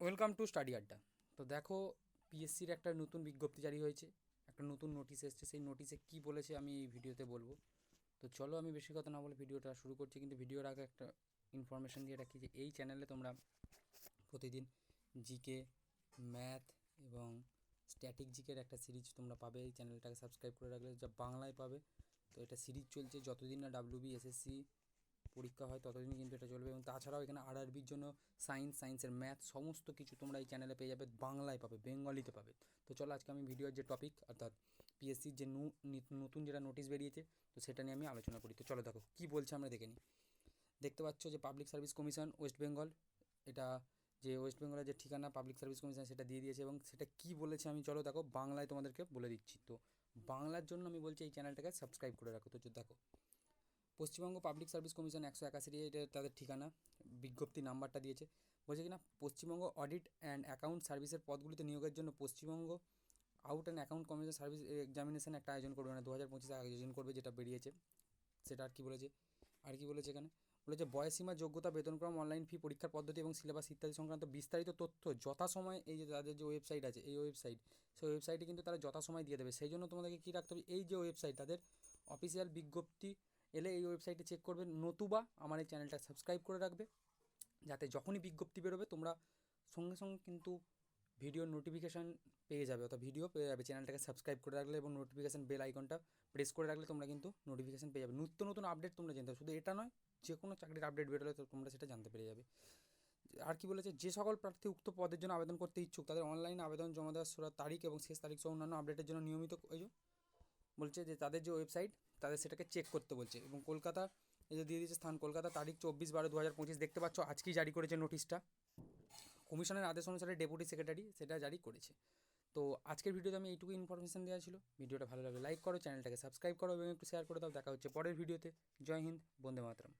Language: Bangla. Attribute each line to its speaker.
Speaker 1: ওয়েলকাম টু স্টাডি আড্ডা। তো দেখো পিএসসির একটা নতুন বিজ্ঞপ্তি জারি হয়েছে, একটা নতুন নোটিশ এসেছে, সেই নোটিশে কী বলেছে আমি এই ভিডিওতে বলব। তো চলো আমি বেশি কথা না বলে ভিডিওটা শুরু করছি, কিন্তু ভিডিওর আগে একটা ইনফরমেশন দিয়ে রাখি যে এই চ্যানেলে তোমরা প্রতিদিন জিকে ম্যাথ এবং স্ট্যাটিক জিকের একটা সিরিজ তোমরা পাবে। এই চ্যানেলটাকে সাবস্ক্রাইব করে রাখলে যা বাংলায় পাবে। তো এটা সিরিজ চলছে যতদিন না ডাব্লিউবি এসএসসি পরীক্ষা হয়, ততদিন কিন্তু এটা চলবে। এবং তাছাড়াও এখানে আরআরবির জন্য সায়েন্স সায়েন্সের ম্যাথ সমস্ত কিছু তোমরা এই চ্যানেলে পেয়ে যাবে, বাংলায় পাবে বেঙ্গলিতে পাবে। তো চলো আজকে আমি ভিডিওর যে টপিক অর্থাৎ পিএসসির যে নতুন যেটা নোটিশ বেরিয়েছে, তো সেটা নিয়ে আমি আলোচনা করি। তো চলো দেখো, কী বলছে আমরা দেখে নিই। দেখতে পাচ্ছ যে public service commission West Bengal এটা যে ওয়েস্ট বেঙ্গলের যে ঠিকানা পাবলিক সার্ভিস কমিশন সেটা দিয়ে দিয়েছে এবং সেটা কী বলেছে আমি চলো দেখো, বাংলায় তোমাদেরকে বলে দিচ্ছি। তো বাংলার জন্য আমি বলছি এই চ্যানেলটাকে সাবস্ক্রাইব করে রাখো। তো দেখো পশ্চিমবঙ্গ পাবলিক সার্ভিস কমিশন একশো একাশি এটা তাদের ঠিকানা, বিজ্ঞপ্তি নাম্বারটা দিয়েছে। বলছে কিনা পশ্চিমবঙ্গ অডিট অ্যান্ড অ্যাকাউন্ট সার্ভিসের পদগুলিতে নিয়োগের জন্য Paschimbanga audit and account commission service examination একটা আয়োজন করবে মানে দু হাজার পঁচিশে আয়োজন করবে যেটা বেরিয়েছে। সেটা আর কি বলেছে? আর কি বলেছে এখানে? বলেছে বয়সীমা যোগ্যতা বেতনক্রম অনলাইন ফি পরীক্ষার পদ্ধতি এবং সিলেবাস ইত্যাদি সংক্রান্ত বিস্তারিত তথ্য যথাসময়ে এই যে তাদের যে ওয়েবসাইট আছে, এই ওয়েবসাইট সেই ওয়েবসাইটে কিন্তু তারা যথাসময় দিয়ে দেবে। সেই জন্য তোমাদেরকে কী রাখতে হবে? এই যে ওয়েবসাইট তাদের অফিসিয়াল বিজ্ঞপ্তি এলে এই ওয়েবসাইটে চেক করবে। নতুবা আমার এই চ্যানেলটা সাবস্ক্রাইব করে রাখবে। যাতে যখনই বিজ্ঞপ্তি বেরোবে, তোমরা সঙ্গে সঙ্গে কিন্তু ভিডিও নোটিফিকেশান পেয়ে যাবে। অর্থাৎ ভিডিও পেয়ে যাবে। চ্যানেলটাকে সাবস্ক্রাইব করে রাখলে এবং নোটিফিকেশান বেল আইকনটা প্রেস করে রাখলে তোমরা কিন্তু নোটিফিকেশান পেয়ে যাবে। নিত্য নতুন আপডেট তোমরা জানতে শুধু এটা নয় যে কোনো চাকরির আপডেট বেরোলে তোমরা সেটা জানতে পেরে যাবে। আর কি বলেছে? যে সকল প্রার্থী উক্ত পদের জন্য আবেদন করতে ইচ্ছুক, তাদের অনলাইন আবেদন জমা দেওয়ার শুরুর তারিখ এবং শেষ তারিখ সহ অন্যান্য আপডেটের জন্য নিয়মিত ওই বলছে যে তাদের যে ওয়েবসাইট তাদের সেটাকে চেক করতে বলছে। এবং কলকাতা যে দিয়ে দিয়েছে স্থান, কলকাতা তারিখ চব্বিশ বারো দু হাজার পঁচিশ, দেখতে পাচ্ছ আজকেই জারি করেছে নোটিশটা। কমিশনের আদেশ অনুসারে ডেপুটি সেক্রেটারি সেটা জারি করেছে। তো আজকের ভিডিওতে আমি এইটুকু ইনফরমেশান দেওয়া ছিল। ভিডিওটা ভালো লাগলে লাইক করো, চ্যানেলটাকে সাবস্ক্রাইব করো এবং একটু শেয়ার করে দাও। দেখা হচ্ছে পরের ভিডিওতে। জয় হিন্দ, বন্দে মাতরম।